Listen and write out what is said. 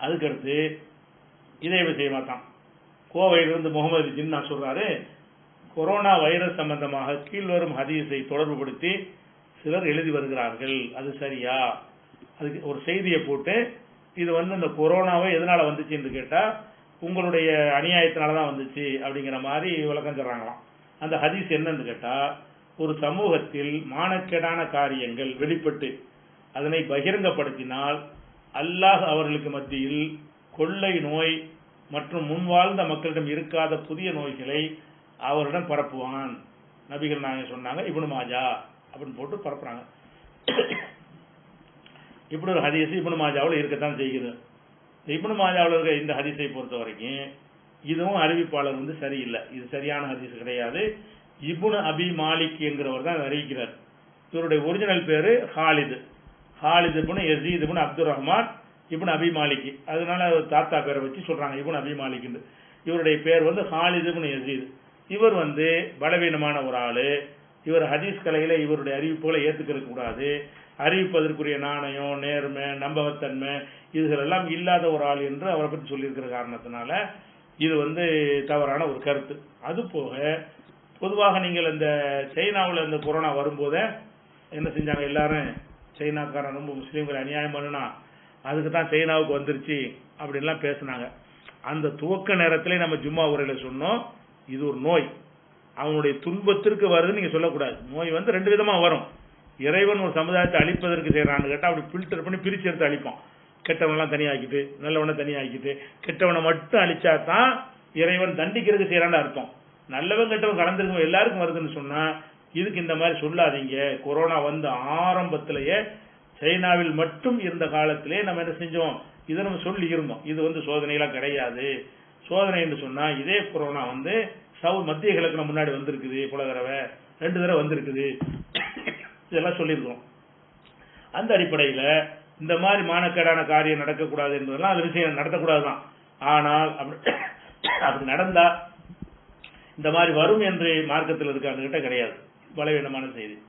அதுக்கடுத்து இதே விஷயமா தான் கோவையிலிருந்து முகமது ஜின்னா சொல்றாரு கொரோனா வைரஸ் சம்பந்தமாக கீழ்வரும் ஹதீஸை தொடர்புபடுத்தி சிலர் எழுதி வருகிறார்கள். அது சரியா? அதுக்கு ஒரு செய்தியை போட்டு இது வந்து இந்த கொரோனாவை எதனால வந்துச்சுன்னு கேட்டால் உங்களுடைய அநியாயத்தினால தான் வந்துச்சு அப்படிங்கிற மாதிரி விளக்கம் சொல்கிறாங்களாம் அந்த ஹதீஸ் என்னன்னு கேட்டால் ஒரு சமூகத்தில் மானக்கேடான காரியங்கள் வெளிப்பட்டு அதனை பகிரங்கப்படுத்தினால் அல்லாஹ் அவர்களுக்கு மத்தியில் கொள்ளை நோய் மற்றும் முன்வாழ்ந்த மக்களிடம் இருக்காத புதிய நோய்களை அவரிடம் பரப்புவான். நபிகள் நாயகம் சொன்னாங்க இப்னு மாஜா அப்படின்னு போட்டு பரப்புறாங்க. இப்படி ஒரு ஹதீஸ் இப்னு மாஜாவில் இருக்கத்தான் செய்யுது இப்னு மாஜாவில் இருக்க இந்த ஹதீஸை பொறுத்த வரைக்கும் இதுவும் அறிவிப்பாளர் வந்து சரியில்லை. இது சரியான ஹதீஸ் கிடையாது. இப்னு அபி மாலிக் என்கிறவர் தான் அறிவிக்கிறார். இவருடைய ஒரிஜினல் பேரு Khalid. Khalid ibn Yazid ibn Abdul Rahman ibn Abi Malik. அதனால அவர் தாத்தா பேரை வச்சு சொல்கிறாங்க இப்னு அபி மாலிக்னு இவருடைய பேர் வந்து ஹாலித் இப்னு யசீத். இவர் வந்து பலவீனமான ஒரு ஆள். இவர் ஹதீஸ் கலையில் இவருடைய அறிவிப்புகளை ஏத்துக்கிறது கூடாது. அறிவிப்பதற்குரிய நாணயம் நேர்மை நம்பகத்தன்மை இதுகளெல்லாம் இல்லாத ஒரு ஆள் என்று அவரை பற்றி சொல்லியிருக்கிற காரணத்தினால இது வந்து தவறான ஒரு கருத்து. அது போக பொதுவாக நீங்கள் இந்த சைனாவில் இந்த கொரோனா வரும்போதே என்ன செஞ்சாங்க? எல்லாரும் சைனாக்காரன் ரொம்ப முஸ்லீம்களை அநியாயம் பண்ணுனா அதுக்கு தான் சைனாவுக்கு வந்துருச்சு அப்படின்லாம் பேசுனாங்க. அந்த துவக்க நேரத்திலே நம்ம ஜும்மா உரையில் சொன்னோம் இது ஒரு நோய். அவனுடைய துன்பத்திற்கு வருதுன்னு நீங்கள் சொல்லக்கூடாது. நோய் வந்து ரெண்டு விதமாக வரும். இறைவன் ஒரு சமுதாயத்தை அழிப்பதற்கு செய்கிறான்னு கேட்டால் அப்படி ஃபில்டர் பண்ணி பிரிச்சு எடுத்து அழிப்பான். கெட்டவனெல்லாம் தனியாக்கிட்டு நல்லவனை தனியாக்கிட்டு கெட்டவனை மட்டும் அழிச்சா தான் இறைவன் தண்டிக்கிறதுக்கு செய்கிறான்னு அர்த்தம். நல்லவன் கெட்டவன் கலந்துருக்கும் எல்லாருக்கும் வருதுன்னு சொன்னால் இதுக்கு இந்த மாதிரி சொல்லாதீங்க. கொரோனா வந்து ஆரம்பத்திலேயே சைனாவில் மட்டும் இருந்த காலத்திலே நம்ம என்ன செஞ்சோம்? இதை நம்ம சொல்லி இருந்தோம். இது வந்து சோதனைலாம் கிடையாது. சோதனை என்று இதே கொரோனா வந்து சவு மத்திய கிழக்கு முன்னாடி வந்திருக்குது பல தடவை. ரெண்டு தடவை வந்திருக்குது. இதெல்லாம் சொல்லியிருக்கோம். அந்த அடிப்படையில் இந்த மாதிரி மானக்கேடான காரியம் நடக்கக்கூடாது என்பதெல்லாம் அது விஷயம் நடத்தக்கூடாது தான் ஆனால் அப்படி அப்படி நடந்தால் இந்த மாதிரி வரும் என்று மார்க்கத்தில் இருக்கான்னு கிட்ட கிடையாது. பலவீனமான செய்தி.